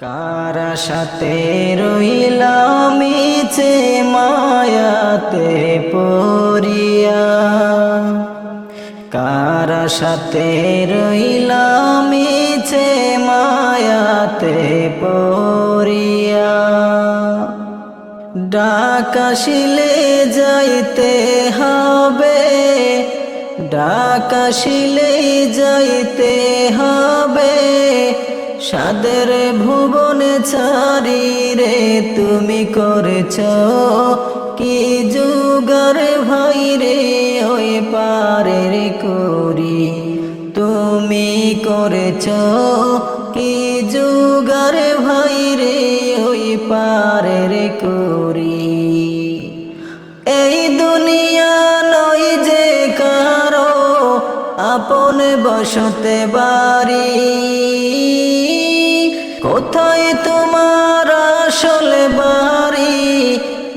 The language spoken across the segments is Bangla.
কারা সাথে রইলামিছে মায়াতে পড়িয়া? কারা সাথে রইলামিছে মায়াতে পড়িয়া? ডাকাশিলে যাইতে হবে ডাকাশিলে যাইতে হবে। সাদের ভুবনে ছাড়ি রে, তুমি করেছ কি যুগর ভাই রে? ওই পারের করি, তুমি করেছ কি যুগর ভাই রে? ওই পারের করি। এই দুনিয়া নই যে কারও, আপন বসতে বাড়ি কোথায় তোমার আসলে বাড়ি?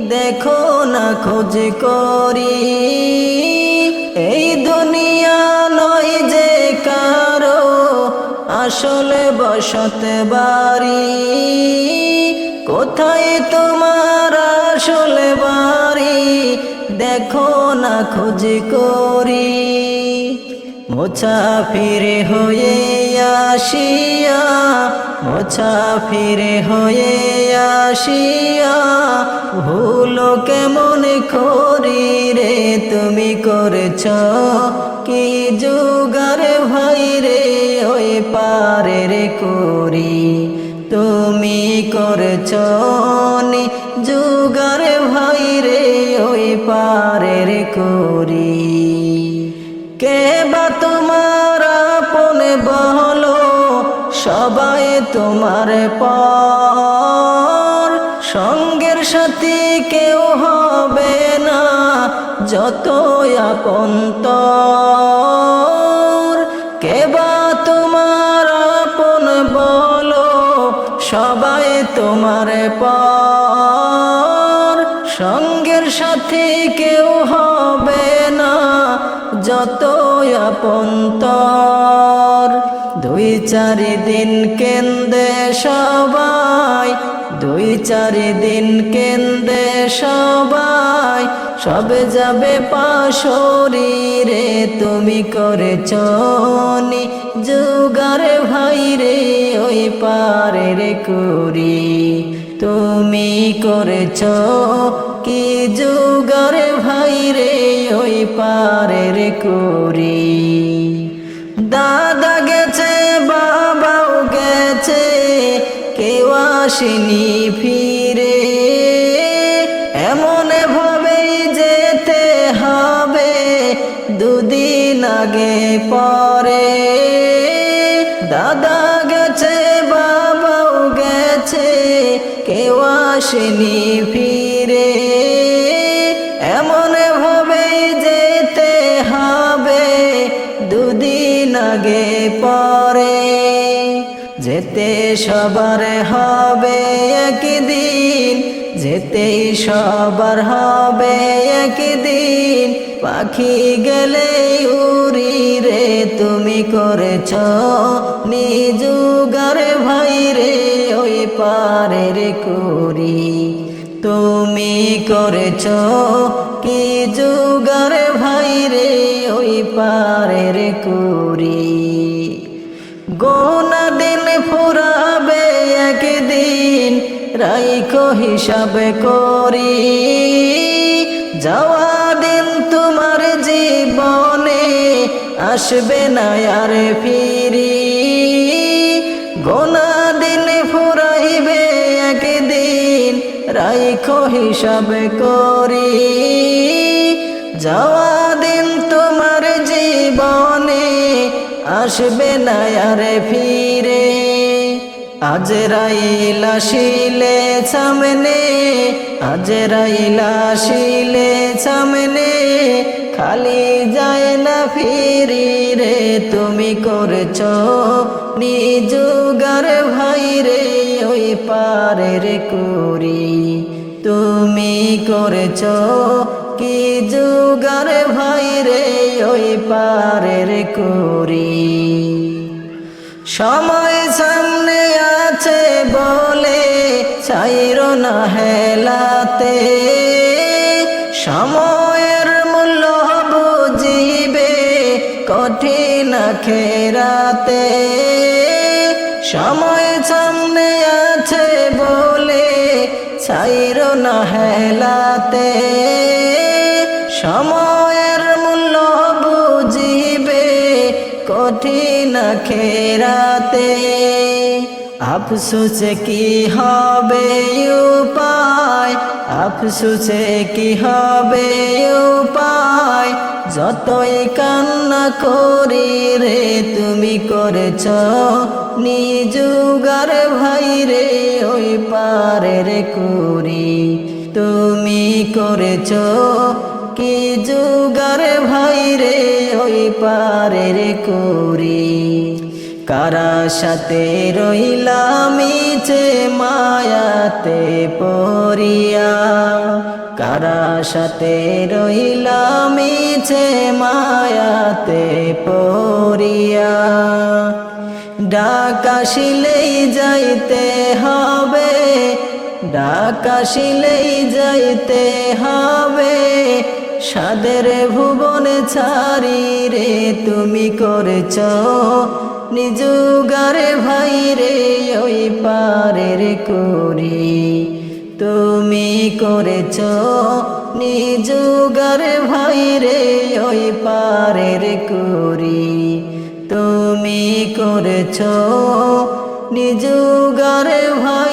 দেখো না খোঁজ করি। এই দুনিয়া নয় যে কারও আসলে বসতে বাড়ি। কোথায় তোমার আসলে বাড়ি? দেখো না খোঁজ করি। মোছা ফিরে হয়ে আসিয়া মোছা ফিরে হয়ে আসিয়া, ভুলো কেমন করি রে তুমি করেছ? কি যুগার ভাই রে ওই পারে রে করি তুমি করেছ যুগার ভাই রে ওই পারে রে করি সবাই তোমার পর। সঙ্গের সাথে কেউ হবে না যত আপন্তর কেবা তোমার আপন বলো, সবাই তোমার পর। সঙ্গের সাথে কেউ হবে না যত আপন্তর দুই চারি দিন কেন্দ্রে সবাই, দুই চারি দিন কেন্দ্রে সবাই, সবে যাবে পাশরি রে তুমি করেছ নি যুগারে ভাই রে, ওই পারে রে করি তুমি করেছ কি যুগারে ভাই রে, ওই পারে রে করি আসেনি ফিরে, এমন ভাবেই যেতে হবে দুদিন আগে পরে। দাদা গেছে, বাবাও গেছে, কেউ আসেনি ফিরে। এমন ভাবেই যেতে হবে দুদিন আগে পরে। যেতে সবার হবে একদিন, যেতেই সবার হবে একদিন। পাখি গেলে উড়ি রে, তুমি করেছ নিজুগার ভাই রে, ওই পারের করি তুমি করেছ কি যুগার ভাই রে, ওই পারের করি গোনা রাইখো হিসাব করি। যাওয়া দিন তোমার জীবনে আসবে না আর ফিরি। গোনা দিন ফুরাইবে একদিন রাইখো হিসাব করি। যাওয়া দিন তোমার জীবনে আসবে না আরে ফিরে। আজ রাইলা শিলে সামনে, আজ রাইলা শিলে সামনে, খালি যায় না ফিরি রে, তুমি করেছ নিজুগার ভাই রে, ওই পারের করি তুমি করেছ কি যুগার ভাই রে, ওই পারের করি সময় সামনে না হেলাতে, সময়ের মূল্য বুঝিবে কঠিন খেরাতে সময় সামনে আছে বলে ছাইর না হেলাতে, সময়ের মূল্য বুঝিবে কঠিন খেরাতে আফসুসে কি হবে উপায় আফসুসে কি হবে উপায় যতই কান্না করি রে তুমি করেছ নিজুগার ভাই রে ওই পারের করি তুমি করেছ কি যুগার ভাই রে ওই পারের করি কারা সাথে রইলামিছে মায়াতে পরিয়া কারা সাথে রইলামিছে মায়াতে পরিয়া ডাকাশিলেই যাইতে হবে ডাকাশিলেই যাইতে হবে। সাদের ভুবনে ছাড়ি রে, তুমি করেছ নিজুগারে ভাই রে, ওই পারের করি তুমি করেছ নিজুগারে ভাই রে, ওই পারের করি তুমি করেছ নিজুগারে ভাই